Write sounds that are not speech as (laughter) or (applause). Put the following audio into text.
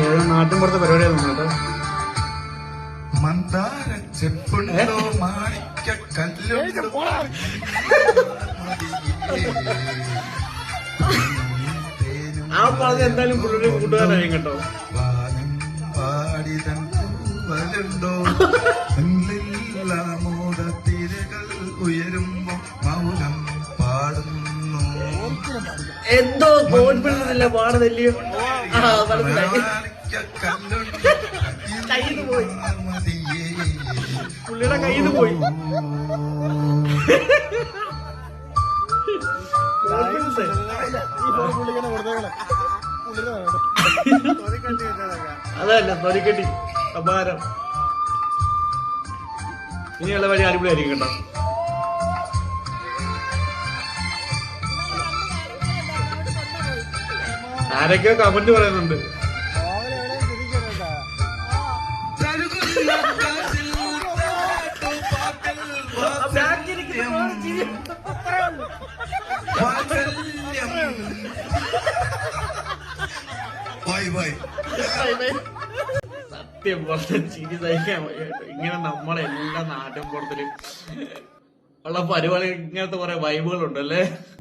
ഏതോ നാട്ടിൻപുറത്തെ പരിപാടിയാണ് കേട്ടോ. മന്ദാര ചെപ്പുണ്ടോ? മാണിക്ക കല്ലുണ്ടോ? ആ പറഞ്ഞ എന്തായാലും പുള്ളിയുടെ കൂട്ടുകാരായി കേട്ടോ. ഉയരുമ്പോ മൗനം പാടുന്നു. എന്തോ കോൺഫിഡൻസ് ഇല്ല പാടുന്നില്ലയോ ആ മനസ്സിലായി. കയ്യിന്ന് പോയി. പുള്ളിയുടെ കയ്യിൽ പോയി. അതല്ല തൊലിക്കെട്ടി. അപാരം. ഇനിയുള്ള വഴി അടിപൊളിയായിരിക്കും കേട്ടോ. ആരൊക്കെയോ കമന്റ് പറയുന്നുണ്ട്. (laughs) സത്യം പറഞ്ഞ ചിരി സഹിക്കാൻ. ഇങ്ങനെ നമ്മളെ എല്ലാ നാട്ടിൻ പുറത്തിൽ ഉള്ള പരിപാടി ഇങ്ങനത്തെ കുറെ വൈബുകളുണ്ടല്ലേ